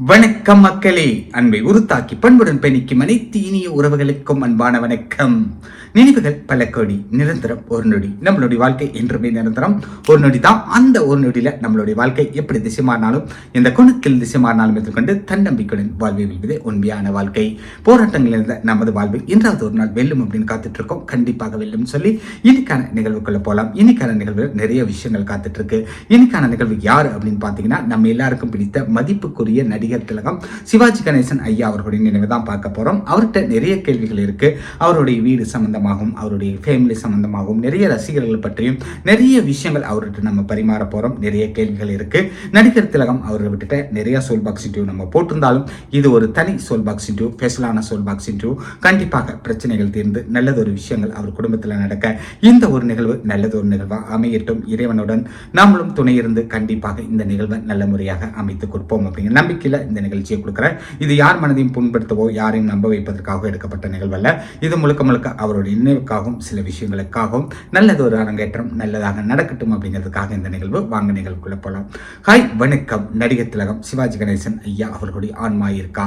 வணக்கம் மக்களே. அன்பை உருத்தாக்கி பண்புடன் பெணிக்கும் அனைத்து இனிய உறவுகளுக்கும் அன்பான வணக்கம். நினைவுகள் பல கோடி நிரந்தரம் ஒரு நொடி. நம்மளுடைய வாழ்க்கை என்றுமே நிரந்தரம் ஒரு நொடி தான். அந்த ஒரு நொடியில நம்மளுடைய வாழ்க்கை எப்படி திசை மாறினாலும் இந்த குணத்தில் திசை மாறினாலும் எதிர்கொண்டு தன்னம்பிக்கையுடன் வாழ்வை வெல்வதே உண்மையான வாழ்க்கை. போராட்டங்கள் இருந்த நமது வாழ்வில் இன்றாவது ஒரு நாள் வெல்லும் அப்படின்னு காத்துட்டு இருக்கோம் கண்டிப்பாக வெல்லும் சொல்லி இன்னைக்கான நிகழ்வுக்குள்ள போகலாம் இன்னைக்கான நிகழ்வுகள் நிறைய விஷயங்கள் காத்துட்டு இருக்கு இன்னைக்கான நிகழ்வு யார் அப்படின்னு பார்த்தீங்கன்னா நம்ம எல்லாருக்கும் பிடித்த மதிப்புக்குரிய நடிகர் திலகம் சிவாஜி கணேசன் ஐயா அவர்களுடைய நினைவு தான் பார்க்க போறோம். அவர்கிட்ட நிறைய கேள்விகள் இருக்கு. அவருடைய வீடு சம்பந்தமாகவும் அவருடைய ஃபேமிலி சம்பந்தமாகவும் நிறைய ரசிகர்கள் பற்றியும் நிறைய விஷயங்கள் அவர்கிட்ட நம்ம பரிமாற போறோம். நிறைய கேள்விகள் இருக்கு. நடிகர் திலகம் அவரை விட்டுட்ட நிறைய சோல் பாக்ஸ் இன்டர்வியூ நம்ம போட்டிருந்தாலும் இது ஒரு தனி சோல் பாக்ஸ் இன்டர்வியூ ஸ்பெஷலான சோல் பாக்ஸ் இன்டர்வியூ கண்டிப்பாக பிரச்சனைகள் தீர்ந்து நல்லதொரு விஷயங்கள் அவர் குடும்பத்தில் நடக்க இந்த ஒரு நிகழ்வு நல்லதொரு நிகழ்வாக அமையட்டும். இறைவனுடன் நாமளும் துணை இருந்து கண்டிப்பாக இந்த நிகழ்வை நல்ல முறையாக அமைத்து கொடுப்போம் அப்படிங்கிற நம்பிக்கையில் இந்த நிகழ்ச்சியை கொடுக்குறேன். இது யார் மனதையும் புண்படுத்தவோ யாரையும் நம்ப வைப்பதற்காக எடுக்கப்பட்ட நிகழ்வல்ல. இது முழுக்க முழுக்க அவருடைய நினைவுக்காகவும் சில விஷயங்களுக்காகவும் நல்லது ஒரு அரங்கேற்றம் நல்லதாக நடக்கட்டும் அப்படிங்கிறதுக்காக இந்த நிகழ்வு. வாங்க நிகழ்வுக்குள்ள போகலாம் ஹாய் வணக்கம். நடிகர் திலகம் சிவாஜி கணேசன் ஐயா அவர்களுடைய ஆன்மா இருக்கா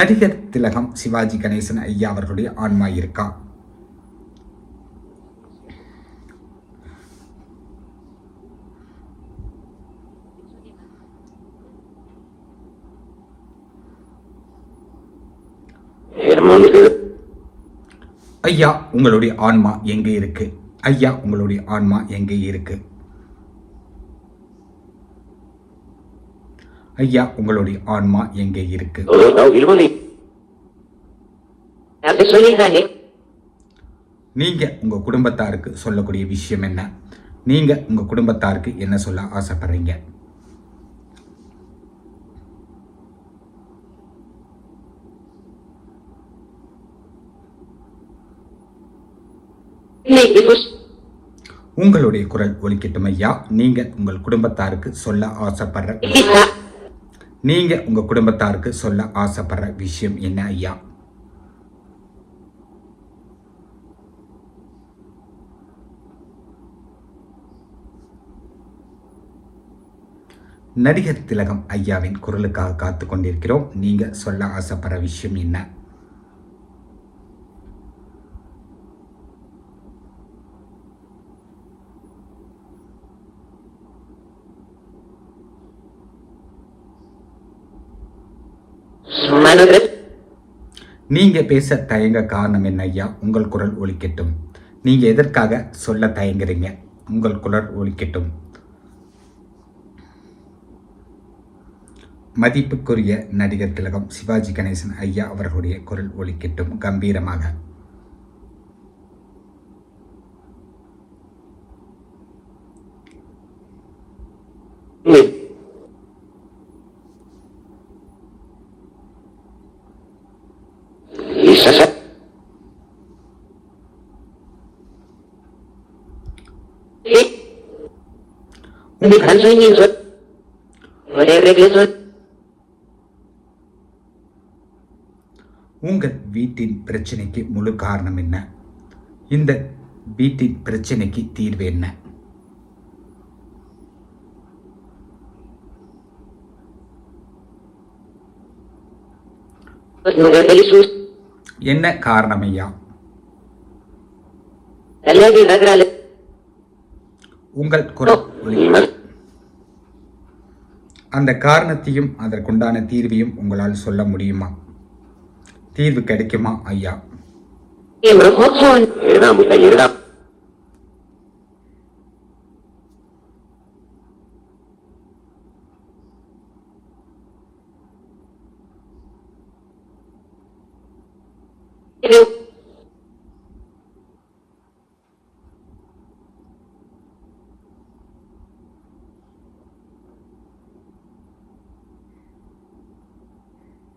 நடிகர் திலகம் சிவாஜி கணேசன் ஐயா அவர்களுடைய ஆன்மா இருக்கா ஐயா உங்களுடைய ஆன்மா எங்கே இருக்கு? ஐயா உங்களுடைய ஆன்மா எங்கே இருக்கு? ஐயா உங்களுடைய ஆன்மா எங்கே இருக்கு? நீங்க உங்க குடும்பத்தாருக்கு சொல்லக்கூடிய விஷயம் என்ன? நீங்க உங்க குடும்பத்தாருக்கு என்ன சொல்ல ஆசைப்படுறீங்க? உங்களுடைய குரல் ஒலிக்கட்டும் ஐயா. நீங்க உங்கள் குடும்பத்தாருக்கு சொல்ல ஆசைப்படுற நீங்க உங்க குடும்பத்தாருக்கு சொல்ல ஆசைப்படுற விஷயம் என்ன ஐயா? நடிகர் திலகம் ஐயாவின் குரலுக்காக காத்து கொண்டிருக்கிறோம். நீங்க சொல்ல ஆசைப்படுற விஷயம் என்ன? நீங்க பேச தயங்க காரணம் என்ன ஐயா? உங்கள் குரல் ஒலிக்கட்டும். நீங்க எதற்காக சொல்ல தயங்குறீங்க? உங்கள் குரல் ஒலிக்கட்டும். மதிப்புக்குரிய நடிகர் திலகம் சிவாஜி கணேசன் ஐயா அவர்களுடைய குரல் ஒலிக்கட்டும் கம்பீரமாக. உங்கள் வீட்டின் பிரச்சனைக்கு முழு காரணம் என்ன? இந்த வீட்டின் பிரச்சனைக்கு தீர்வு என்ன? என்ன காரணம் ஐயா? உங்கள் குரல் அந்த காரணத்தையும் அதற்குண்டான தீர்வையும் உங்களால் சொல்ல முடியுமா? தீர்வு கிடைக்குமா ஐயா?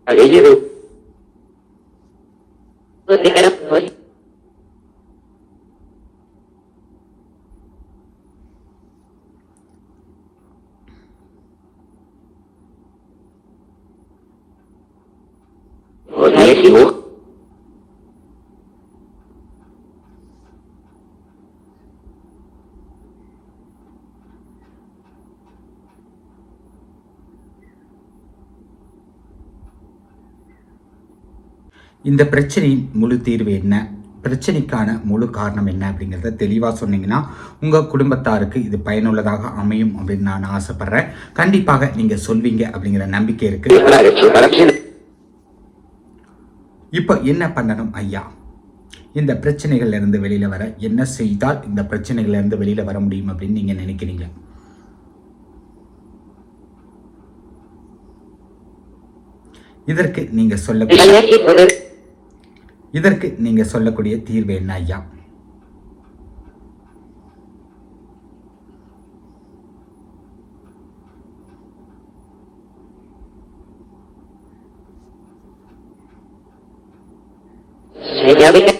ở dưới luôn tôi đi cái đất thôi. Rồi nghe thì uống இந்த பிரச்சனையின் முழு தீர்வு என்ன? பிரச்சனைக்கான முழு காரணம் என்ன அப்படிங்கிறத தெளிவாக சொன்னீங்கன்னா உங்கள் குடும்பத்தாருக்கு இது பயனுள்ளதாக அமையும் அப்படின்னு நான் ஆசைப்பட்றேன். கண்டிப்பாக நீங்கள் சொல்வீங்க அப்படிங்கிற நம்பிக்கை இருக்குது இப்போ என்ன பண்ணணும் ஐயா? இந்த பிரச்சனைகள்லேருந்து வெளியில் வர என்ன செய்தால் இந்த பிரச்சனைகள்லேருந்து வெளியில் வர முடியும் அப்படின்னு நீங்கள் நினைக்கிறீங்க இதற்கு நீங்க சொல்ல இதற்கு நீங்க சொல்லக்கூடிய தீர்வு என்ன ஐயா Señorita.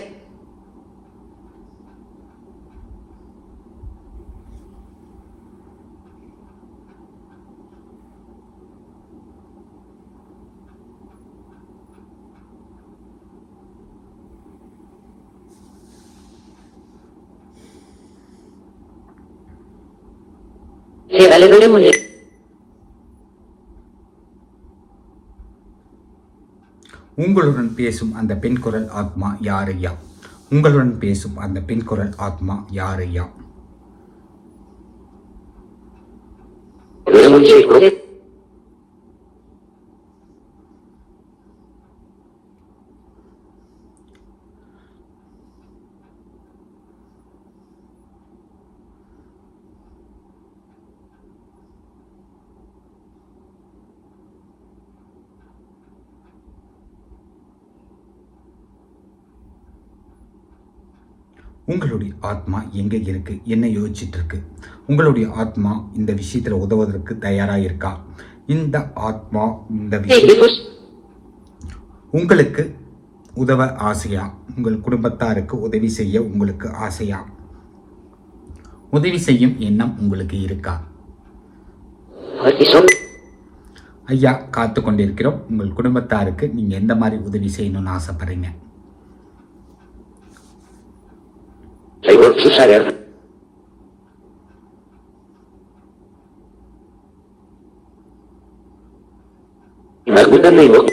Bien. உங்களுடன் பேசும் அந்த பெண் குரல் ஆத்மா யார் ஐயா உங்களுடன் பேசும் அந்த பெண் குரல் ஆத்மா யார் ஐயா உங்களுடைய ஆத்மா எங்கே இருக்கு? என்ன யோசிச்சுட்டு இருக்கு உங்களுடைய ஆத்மா இந்த விஷயத்துல உதவுவதற்கு தயாரா இருக்கா? இந்த ஆத்மா இந்த விஷயம். உங்களுக்கு உதவ ஆசையா? உங்கள் குடும்பத்தாருக்கு உதவி செய்ய உங்களுக்கு ஆசையா? உதவி செய்யும் எண்ணம் உங்களுக்கு இருக்கா. ஐயா காத்து கொண்டிருக்கிறோம் உங்கள் குடும்பத்தாருக்கு நீங்க எந்த மாதிரி உதவி செய்யணும்னு ஆசைப்படுறீங்க? ሕይወት ሲሰርግ ይመግቡትና ይሞቅ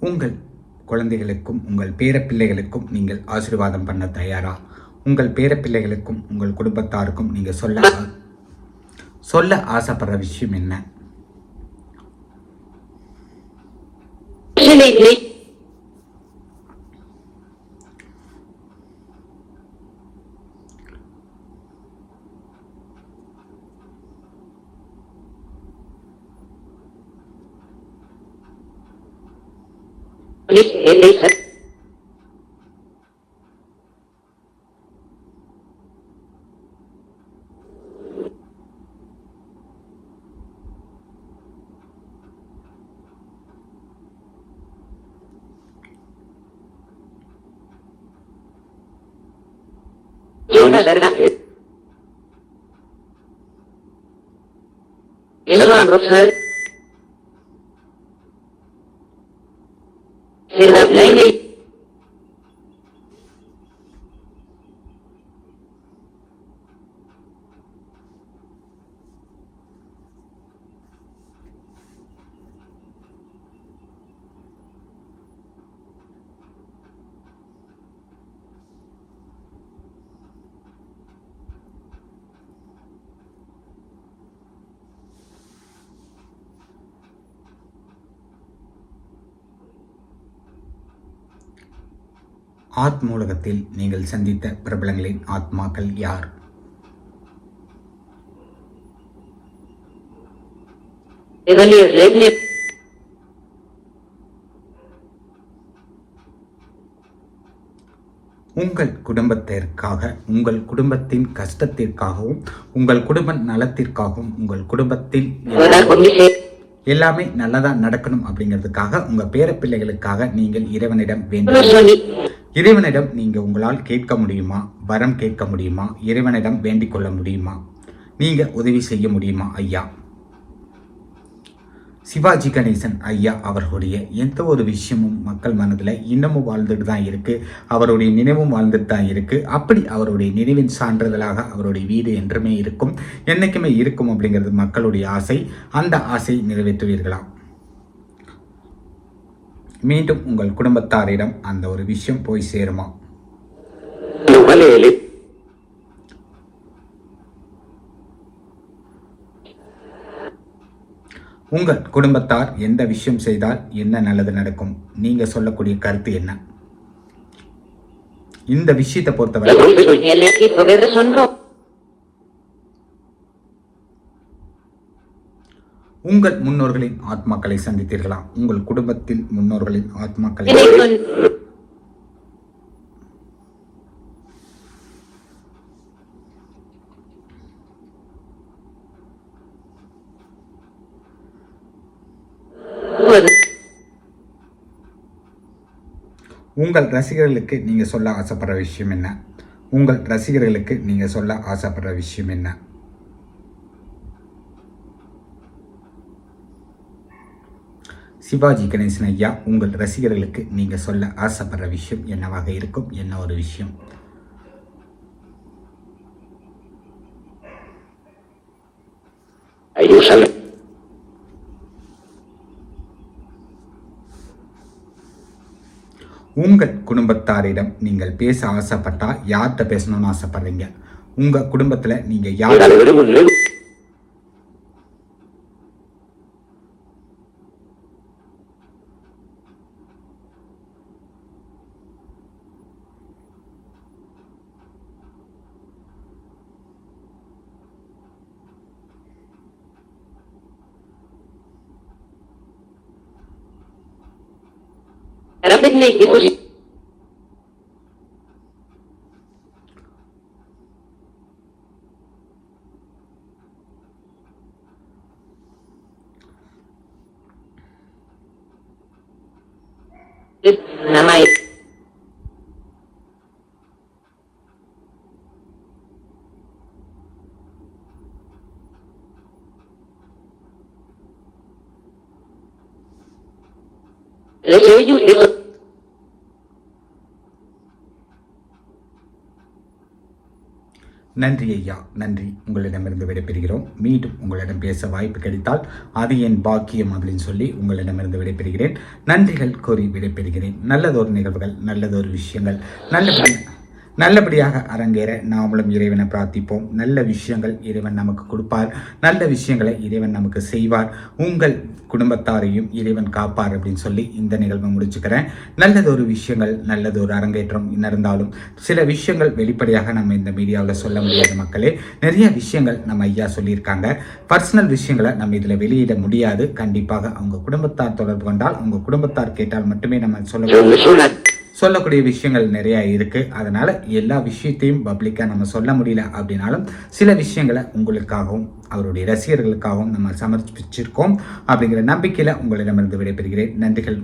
உங்கள் குழந்தைகளுக்கும் உங்கள் பேரப்பிள்ளைகளுக்கும் நீங்கள் ஆசீர்வாதம் பண்ண தயாரா? உங்கள் பேரப்பிள்ளைகளுக்கும் உங்கள் குடும்பத்தாருக்கும் நீங்க சொல்ல ஆ- சொல்ல ஆசைப்படுற விஷயம் என்ன? Jonas Arnaz. Elba Roxal. Olha. ஆத்மூலகத்தில் நீங்கள் சந்தித்த பிரபலங்களின் ஆத்மாக்கள் யார். உங்கள் குடும்பத்திற்காக உங்கள் குடும்பத்தின் கஷ்டத்திற்காகவும் உங்கள் குடும்ப நலத்திற்காகவும் உங்கள் condice. எல்லாமே நல்லதா நடக்கணும் அப்படிங்கிறதுக்காக உங்க பேர பிள்ளைகளுக்காக நீங்கள் இறைவனிடம் வேண்டும். இறைவனிடம் நீங்கள் உங்களால் கேட்க முடியுமா? வரம் கேட்க முடியுமா? இறைவனிடம் வேண்டிக் கொள்ள முடியுமா? நீங்கள் உதவி செய்ய முடியுமா ஐயா? சிவாஜி கணேசன் ஐயா அவர்களுடைய எந்த ஒரு விஷயமும் மக்கள் மனதில் இன்னமும் வாழ்ந்துட்டு தான் இருக்குது அவருடைய நினைவும் வாழ்ந்துட்டு தான் இருக்கு. அப்படி அவருடைய நினைவின் சான்றிதழாக அவருடைய வீடு என்றுமே இருக்கும். என்னைக்குமே இருக்கும் அப்படிங்கிறது மக்களுடைய ஆசை. அந்த ஆசையை நிறைவேற்றுவீர்களா? மீண்டும் உங்கள் குடும்பத்தாரிடம் அந்த ஒரு விஷயம் போய் சேருமா. உங்கள் குடும்பத்தார் எந்த விஷயம் செய்தால் என்ன நல்லது நடக்கும்? நீங்க சொல்லக்கூடிய கருத்து என்ன? இந்த விஷயத்தை பொறுத்தவரை உங்கள் முன்னோர்களின் ஆத்மாக்களை சந்தித்தீர்களா? உங்கள் குடும்பத்தில் முன்னோர்களின் ஆத்மாக்களை. உங்கள் ரசிகர்களுக்கு நீங்க சொல்ல ஆசைப்படுற விஷயம் என்ன? உங்கள் ரசிகர்களுக்கு நீங்க சொல்ல ஆசைப்படுற விஷயம் என்ன? சிவாஜி கணேசன் ஐயா உங்கள் ரசிகர்களுக்கு நீங்க சொல்ல ஆசைப்படுற விஷயம் என்னவாக இருக்கும்? என்ன ஒரு விஷயம். உங்கள் குடும்பத்தாரிடம் நீங்கள் பேச ஆசைப்பட்டா யார்கிட்ட பேசணும்னு ஆசைப்படுறீங்க? உங்க குடும்பத்துல நீங்க யார்? ரபின்னை எதிரி நமாய் நன்றி ஐயா நன்றி. உங்களிடமிருந்து விடைபெறுகிறோம். மீண்டும் உங்களிடம் பேச வாய்ப்பு கிடைத்தால் அது என் பாக்கியம் அப்படின்னு சொல்லி உங்களிடமிருந்து விடைபெறுகிறேன். நன்றிகள் கூறி விடைபெறுகிறேன். நல்லதொரு நிகழ்வுகள் நல்லதொரு விஷயங்கள் நல்ல நல்லபடியாக அரங்கேற நாமளும் இறைவனை பிரார்த்திப்போம். நல்ல விஷயங்கள் இறைவன் நமக்கு கொடுப்பார். நல்ல விஷயங்களை இறைவன் நமக்கு செய்வார். உங்கள் குடும்பத்தாரையும் இறைவன் காப்பார் அப்படின்னு சொல்லி இந்த நிகழ்வை முடிச்சுக்கிறேன். நல்லதொரு விஷயங்கள் நல்லதொரு அரங்கேற்றம் நடந்தாலும் சில விஷயங்கள் வெளிப்படையாக நம்ம இந்த மீடியாவில் சொல்ல முடியாத மக்களே. நிறைய விஷயங்கள் நம்ம ஐயா சொல்லியிருக்காங்க. பர்சனல் விஷயங்களை நம்ம இதில் வெளியிட முடியாது. கண்டிப்பாக அவங்க குடும்பத்தார் தொடர்பு கொண்டால் அவங்க குடும்பத்தார் கேட்டால் மட்டுமே நம்ம சொல்ல சொல்லக்கூடிய விஷயங்கள் நிறைய இருக்கு. அதனால எல்லா விஷயத்தையும் பப்ளிக்காக நம்ம சொல்ல முடியல அப்படின்னாலும் சில விஷயங்களை உங்களுக்காகவும் அவருடைய ரசிகர்களுக்காகவும் நம்ம சமர்ப்பிச்சிருக்கோம் அப்படிங்கிற நம்பிக்கையில் உங்களிடமிருந்து விடைபெறுகிறேன். நன்றிகள்.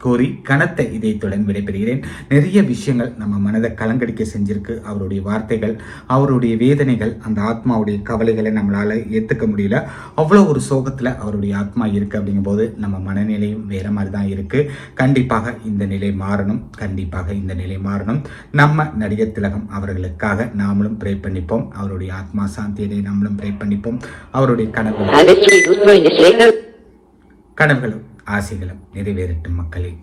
கூறி கனத்த இதயத்துடன் விடைபெறுகிறேன். நிறைய விஷயங்கள் நம்ம மனதை கலங்கடிக்க செஞ்சிருக்கு. அவருடைய வார்த்தைகள் அவருடைய வேதனைகள் அந்த ஆத்மாவுடைய கவலைகளை நம்மளால ஏற்றுக்க முடியல. அவ்வளோ ஒரு சோகத்தில் அவருடைய ஆத்மா இருக்கு அப்படிங்கும்போது நம்ம மனநிலையும் வேற மாதிரி தான் இருக்கு. கண்டிப்பாக இந்த நிலை மாறணும். கண்டிப்பாக இந்த நிலை மாறணும். நம்ம நடிகர் திலகம் அவர்களுக்காக நாமளும் ப்ரே பண்ணிப்போம். அவருடைய ஆத்மா சாந்தியடை நாமளும் ப்ரே பண்ணிப்போம். அவருடைய கனவு ha ஆசைகளும் நிறைவேறட்டும் மக்களே.